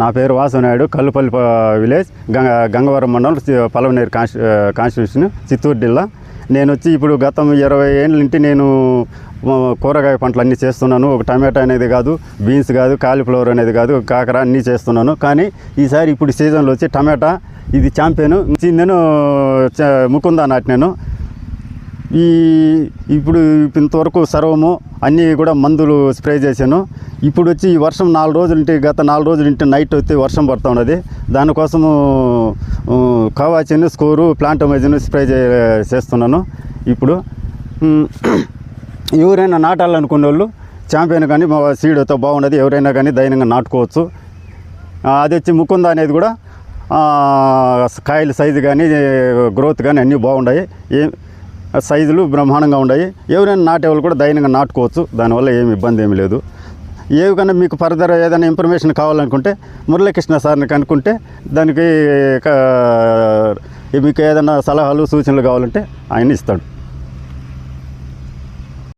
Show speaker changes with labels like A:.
A: నా పేరు వాసునాయుడు కల్లుపల్లి విలేజ్ గంగ గంగవరం మండలం పలవనేరు కాన్స్టి కాన్స్టిట్యూషన్ చిత్తూరు జిల్లా. నేను వచ్చి ఇప్పుడు గతం ఇరవై ఏళ్ళ నుండి నేను కూరగాయ పంటలు అన్నీ చేస్తున్నాను. ఒక టమాటా అనేది కాదు బీన్స్ కాదు కాలీఫ్లవర్ అనేది కాదు కాకర అన్నీ చేస్తున్నాను. కానీ ఈసారి ఇప్పుడు సీజన్లో వచ్చి టమాటా ఇది ఛాంపియన్. నేను ముకుందా నాటినాను. ఈ ఇప్పుడు ఇంతవరకు సర్వము అన్నీ కూడా మందులు స్ప్రే చేశాను. ఇప్పుడు వచ్చి ఈ వర్షం నాలుగు రోజులు నుండి గత నాలుగు రోజులు నుండి నైట్ వచ్చి వర్షం పడుతూ ఉన్నది. దానికోసము కవాచిన్ స్కోరు ప్లాంటోమైజిన్ స్ప్రే చే చేస్తున్నాను. ఇప్పుడు ఎవరైనా నాటాలనుకునే వాళ్ళు ఛాంపియన్ కానీ మా సీడ్తో బాగున్నది ఎవరైనా కానీ ధైర్యంగా నాటుకోవచ్చు. అది వచ్చి ముకుంద అనేది కూడా కాయల సైజు కానీ గ్రోత్ కానీ అన్నీ బాగున్నాయి ఏ సైజులు బ్రహ్మాండంగా ఉన్నాయి ఎవరైనా నాటేవాళ్ళు కూడా ధైర్యంగా నాటుకోవచ్చు. దానివల్ల ఏమి ఇబ్బంది ఏమి లేదు. ఏవి కన్నా మీకు ఫర్దర్ ఏదైనా ఇన్ఫర్మేషన్ కావాలనుకుంటే మురళీకృష్ణ సార్ని కనుక్కుంటే దానికి మీకు ఏదైనా సలహాలు సూచనలు కావాలంటే ఆయన ఇస్తాడు.